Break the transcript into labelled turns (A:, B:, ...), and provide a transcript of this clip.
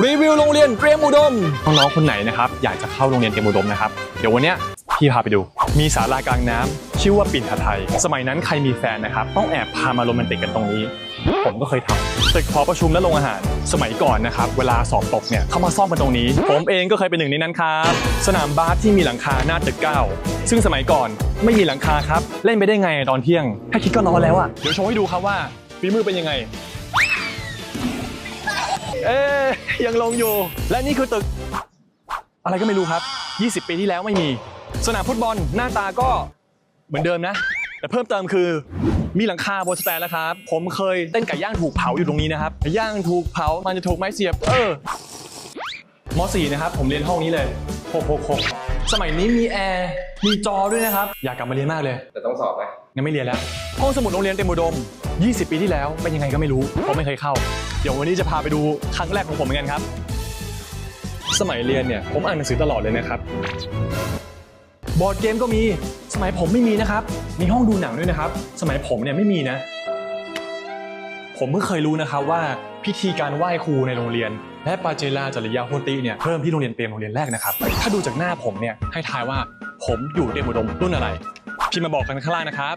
A: รีวิวโรงเรียนเตรียมอุดมน้องๆคนไหนนะครับอยากจะเข้าโรงเรียนเตรียมอุดมนะครับเดี๋ยววันนี้พี่พาไปดู มีศาลากลางน้ำชื่อว่าปิ่นหไทย สมัยนั้นใครมีแฟนนะครับต้องแอบพามาโรแมนติกกันตรงนี้ ผมก็เคยทำตึกหอประชุมและโรงอาหาร สมัยก่อนนะครับเวลาสอบตกเนี่ยเขามาซ่อมกันตรงนี้ ผมเองก็เคยเป็นหนึ่งในนั้นครับสนามบาสที่มีหลังคาหน้าตึกเก้าซึ่งสมัยก่อนไม่มีหลังคาครับเล่นไปได้ไงตอนเที่ยงแค่คิดก็ร้อนแล้วอะเดี๋ยวโชว์ให้ดูครับว่าฝีมือเป็นยังไงเอ๊ ยยังลงอยู่ และนี่คือตึก อะไรก็ไม่รู้ครับ 20 ปีที่แล้วไม่มี สนามฟุตบอลหน้าตาก็เหมือนเดิมนะ แต่เพิ่มเติมคือมีหลังคาบนสแตนแล้วครับ ผมเคยเต้นไก่ย่างถูกเผาอยู่ตรงนี้นะครับไก่ย่างถูกเผามันจะถูกไม้เสียบ เออม .4 นะครับ ผมเรียนห้องนี้เลย666สมัยนี้มีแอร์มีจอด้วยนะครับ อยากกลับมาเรียนมากเลย
B: แต่ต้องสอบไหม
A: งั้นไม่เรียนแล้ว ห้องสมุดโรงเรียนเต็มอุดม 20 ปีที่แล้วเป็นยังไงก็ไม่รู้เพราะไม่เคยเข้า เดี๋ยววันนี้จะพาไปดูครั้งแรกของผมเหมือนกันครับ สมัยเรียนเนี่ยผมอ่านหนังสือตลอดเลยนะครับ บอร์ดเกมก็มี สมัยผมไม่มีนะครับ มีห้องดูหนังด้วยนะครับ สมัยผมเนี่ยไม่มีนะ ผมเพิ่งเคยรู้นะครับว่าพิธีการไหว้ครูในโรงเรียน และปาเจลาจริยาโฮติเนี่ยเริ่มที่โรงเรียนเตรียมโรงเรียนแรกนะครับ ถ้าดูจากหน้าผมเนี่ยให้ทายว่าผมอยู่เตรียมอุดมรุ่นอะไรพิมพ์มาบอกกันข้างล่างนะครับ